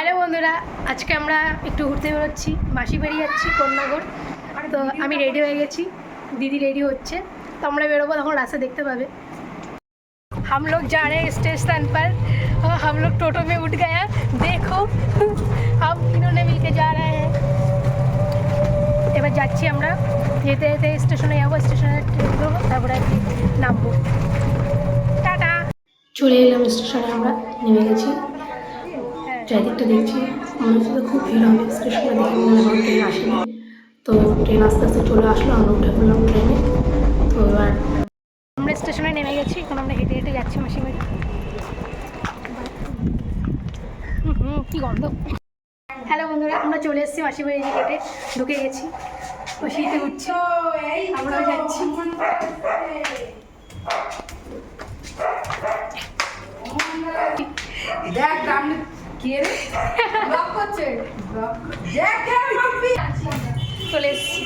Hello বন্ধুরা আজকে আমরা একটু ঘুরতে বেরোচ্ছি মাসি বাড়ি যাচ্ছি কন্যাগর তো আমি রেডি হয়ে গেছি দিদি রেডি হচ্ছে তো আমরা বেরোবো তখন রাস্তা দেখতে পাবে हम लोग जा रहे हैं स्टेशन पर और हम लोग टोटो में उठ गया देखो हम इन्होंने मिल के जा रहे हैं এবার যাচ্ছি আমরা যেতে যেতে স্টেশনে যাবো স্টেশনে ট্রেন ধরবো তারপরে আর কি নামবো টাটা চলে এলাম স্টেশনে আমরা নেমে গেছি চারিদিকটা দেখছি মনে হচ্ছে তো খুব ভিড় হবে স্টেশনে দেখে মনে হয় ট্রেন আসেনি। তো ট্রেন আস্তে আস্তে চলে আসলো আমরা উঠে পড়লাম ট্রেনে। তো এবার আমরা স্টেশনে নেমে গেছি এখন আমরা হেঁটে হেঁটে যাচ্ছি মাসির বাড়ি হুম, কি গন্ধ। হ্যালো বন্ধুরা আমরা চলে এসেছি মাসির বাড়ি গেটে ঢুকে গেছি। ও শীতে উঠছি আমরাও যাচ্ছি। দেখ কে রে? ব্লক করছে? ব্লক মাম্পি চলে এসেছি।